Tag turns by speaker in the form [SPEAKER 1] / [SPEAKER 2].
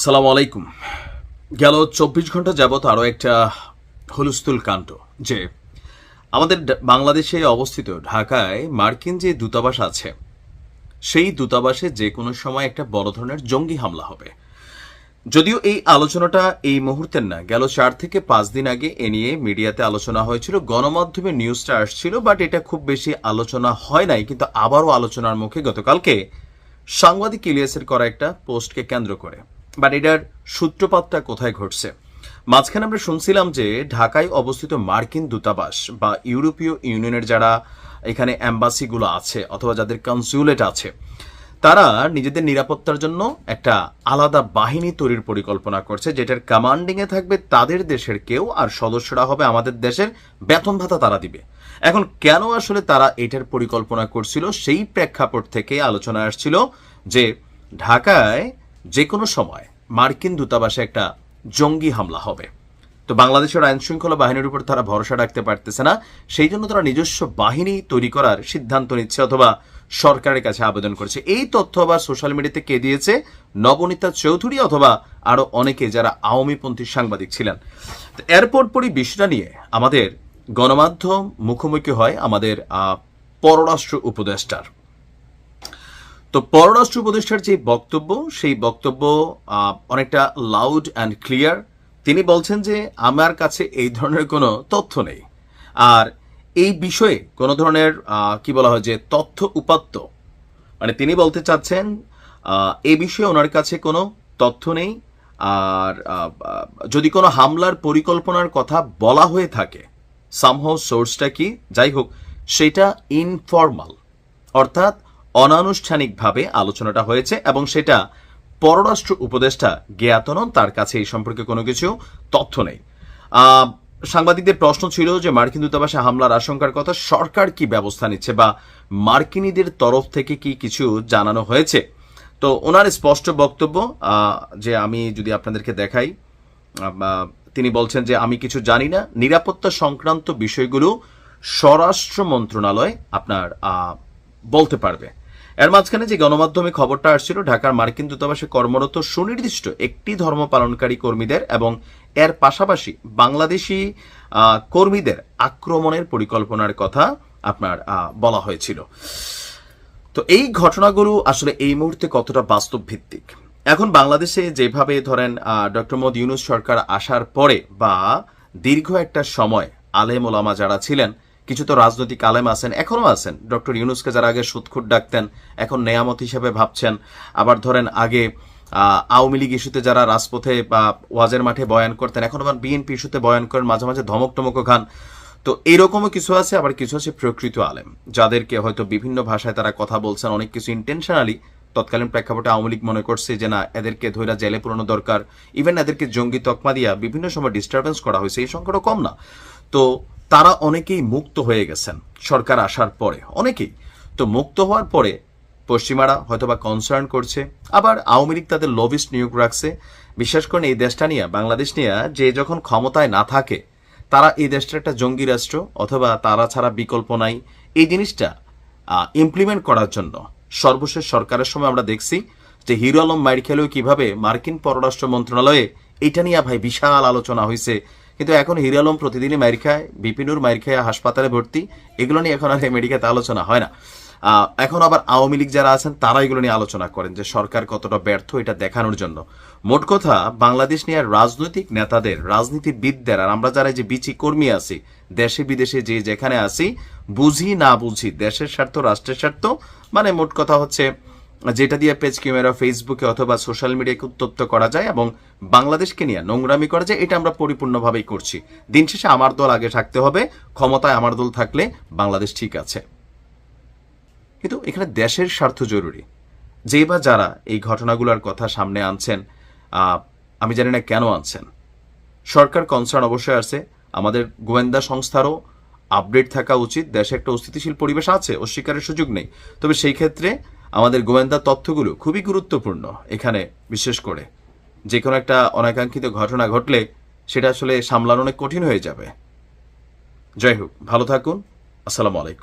[SPEAKER 1] সালাম আলাইকুম। গেল চব্বিশ ঘণ্টা যাবত আরও একটা হুলস্থুল কাণ্ড, যে আমাদের বাংলাদেশে অবস্থিত ঢাকায় মার্কিন যে দূতাবাস আছে, সেই দূতাবাসে যে কোনো সময় একটা বড় ধরনের জঙ্গি হামলা হবে। যদিও এই আলোচনাটা এই মুহূর্তের না, গেল চার থেকে পাঁচ দিন আগে এ নিয়ে মিডিয়াতে আলোচনা হয়েছিল, গণমাধ্যমে নিউজটা আসছিল, বাট এটা খুব বেশি আলোচনা হয় নাই, কিন্তু আবারও আলোচনার মুখে গতকালকে সাংবাদিক ইলিয়াসের করা একটা পোস্টকে কেন্দ্র করে। বাট এটার সূত্রপাতটা কোথায় ঘটছে? মাঝখানে আমরা শুনছিলাম যে ঢাকায় অবস্থিত মার্কিন দূতাবাস বা ইউরোপীয় ইউনিয়নের যারা এখানে অ্যাম্বাসিগুলো আছে অথবা যাদের কনসিউলেট আছে, তারা নিজেদের নিরাপত্তার জন্য একটা আলাদা বাহিনী তৈরির পরিকল্পনা করছে, যেটার কমান্ডিং এ থাকবে তাদের দেশের কেউ আর সদস্যরা হবে আমাদের দেশের বেতন ভাতা তারা দিবে। এখন কেন আসলে তারা এটার পরিকল্পনা করছিল? সেই প্রেক্ষাপট থেকে আলোচনা আসছিল যে ঢাকায় যে কোনো সময় মার্কিন দূতাবাসে একটা জঙ্গি হামলা হবে। তো বাংলাদেশের আইন শৃঙ্খলা বাহিনীর উপর তারা ভরসা রাখতে পারতেছে না, সেই জন্য তারা নিজস্ব বাহিনী তৈরি করার সিদ্ধান্ত নিচ্ছে অথবা সরকারের কাছে আবেদন করছে। এই তথ্য আবার সোশ্যাল মিডিয়াতে কে দিয়েছে? নবনীতা চৌধুরী অথবা আরও অনেকে যারা আওয়ামীপন্থী সাংবাদিক ছিলেন। তো এরপর পরই বিষয়টা নিয়ে আমাদের গণমাধ্যম মুখোমুখি হয় আমাদের পররাষ্ট্র উপদেষ্টার। তো পররাষ্ট্র উপদেষ্টার যে বক্তব্য, সেই বক্তব্য অনেকটা লাউড অ্যান্ড ক্লিয়ার তিনি বলছেন যে, আমার কাছে এই ধরনের কোনো তথ্য নেই। আর এই বিষয়ে কোনো ধরনের কি বলা হয় যে, তথ্য উপাত্ত। মানে তিনি বলতে চাচ্ছেন এই বিষয়ে ওনার কাছে কোনো তথ্য নেই। আর যদি কোনো হামলার পরিকল্পনার কথা বলা হয়ে থাকে সামহাও সোর্সটা কি? যাই হোক, সেটা ইনফর্মাল অর্থাৎ অনানুষ্ঠানিকভাবে আলোচনাটা হয়েছে এবং সেটা পররাষ্ট্র উপদেষ্টা জ্ঞাত নন তার কাছে এই সম্পর্কে কোনো কিছু তথ্য নেই। সাংবাদিকদের প্রশ্ন ছিল যে মার্কিন দূতাবাসে হামলার আশঙ্কার কথা সরকার কি ব্যবস্থা নিচ্ছে বা মার্কিনীদের তরফ থেকে কি কিছু জানানো হয়েছে? তো ওনার স্পষ্ট বক্তব্য যে আমি যদি আপনাদেরকে দেখাই তিনি বলছেন যে আমি কিছু জানি না, নিরাপত্তা সংক্রান্ত বিষয়গুলো স্বরাষ্ট্র মন্ত্রণালয় আপনার বলতে পারবে। এর মাঝখানে যে গণমাধ্যমে খবরটা আসছিল, ঢাকার মার্কিন দূতাবাসে কর্মরত সুনির্দিষ্ট একটি ধর্ম পালনকারী কর্মীদের এবং এর পাশাপাশি বাংলাদেশি কর্মীদের আক্রমণের পরিকল্পনার কথা আপনার বলা হয়েছিল। তো এই ঘটনাগুলো আসলে এই মুহূর্তে কতটা বাস্তব ভিত্তিক এখন বাংলাদেশে যেভাবে ধরেন ডক্টর মোদ ইউনুস সরকার আসার পরে বা দীর্ঘ একটা সময় আলেম ওলামা যারা ছিলেন কিছু তো রাজনৈতিক আলেম আছেন এখনও আছেন। ডক্টর ইউনুসকে যারা আগে সুৎখুট ডাকতেন, এখন নেয়ামত হিসেবে ভাবছেন। আবার ধরেন আগে আওয়ামী লীগ ইস্যুতে যারা রাজপথে বা ওয়াজের মাঠে বয়ান করতেন, এখন আবার বিএনপি ইস্যুতে বয়ান করেন, মাঝে মাঝে ধমক টমকও খান। তো এইরকমও কিছু আছে, আবার কিছু আছে প্রকৃত আলেম, যাদেরকে হয়তো বিভিন্ন ভাষায় তারা কথা বলছেন, অনেক কিছু ইন্টেনশনালি তৎকালীন প্রেক্ষাপটে আওয়ামী লীগ মনে করছে যে না, এদেরকে ধৈরা জেলে পুরানো দরকার। ইভেন এদেরকে জঙ্গি তকমা দিয়া বিভিন্ন সময় ডিস্টারবেন্স করা হয়েছে, এই সংখ্যাটা কম না। তো তারা অনেকেই মুক্ত হয়ে গেছেন। সরকার আসার পরে অনেকেই। তো মুক্ত হওয়ার পরে পশ্চিমারা হয়তোবা কনসার্ন করছে, আবার আওয়ামী লীগ তাদের লবিস্ট নিয়োগ রাখছে। বিশ্বাস করেন এই দেশটা নিয়ে, বাংলাদেশ নিয়ে যে যখন ক্ষমতায় না থাকে, তারা এই দেশটা একটা জঙ্গি রাষ্ট্র অথবা তারা ছাড়া বিকল্প নাই। এই জিনিসটা ইমপ্লিমেন্ট করার জন্য সর্বশেষ সরকারের সময় আমরা দেখছি যে হিরো আলম মাইর খেলেও কীভাবে মার্কিন পররাষ্ট্র মন্ত্রণালয়ে এটা নিয়ে ভাই বিশাল আলোচনা হয়েছে। কিন্তু এখন হিরো আলম প্রতিদিনই মাইর খায় বিপিনুর মাইর খায়, হাসপাতালে ভর্তি। এগুলো নিয়ে এখন আর আমেরিকাতে আলোচনা হয় না। এখন আবার আওয়ামী লীগ যারা আছেন, তারা এগুলো নিয়ে আলোচনা করেন যে সরকার কতটা ব্যর্থ এটা দেখানোর জন্য। মোট কথা, বাংলাদেশ নিয়ে রাজনৈতিক নেতাদের, রাজনীতিবিদদের, আর আমরা যারা যে বিচি কর্মী আছি, দেশে বিদেশে যে যেখানে আছি, বুঝি না বুঝি, দেশের স্বার্থ, রাষ্ট্রের স্বার্থ মানে মোট কথা হচ্ছে যেটা দিয়ে পেজ ক্যামেরা ফেসবুকে অথবা সোশ্যাল মিডিয়াকে উত্তপ্ত করা যায় এবং বাংলাদেশকে নিয়ে নোংরামি করা যায়, এটা আমরা পরিপূর্ণভাবেই করছি। দিন শেষে আমার দল আগে থাকতে হবে, ক্ষমতায় আমার দল থাকলে বাংলাদেশ ঠিক আছে। কিন্তু এখানে দেশের স্বার্থ জরুরি। যে বা যারা এই ঘটনাগুলোর কথা সামনে আনছেন আমি জানি না কেন আনছেন। সরকার কনসার্ন অবশ্যই আছে, আমাদের গোয়েন্দা সংস্থারও আপডেট থাকা উচিত, দেশে একটা অস্থিতিশীল পরিবেশ আছে, অস্বীকারের সুযোগ নেই। তবে সেই ক্ষেত্রে আমাদের গোয়েন্দা তথ্যগুলো খুবই গুরুত্বপূর্ণ এখানে, বিশেষ করে। যে কোনো একটা অনাকাঙ্ক্ষিত ঘটনা ঘটলে সেটা আসলে সামলানো অনেক কঠিন হয়ে যাবে। যাই হোক, ভালো থাকুন। আসসালামু আলাইকুম।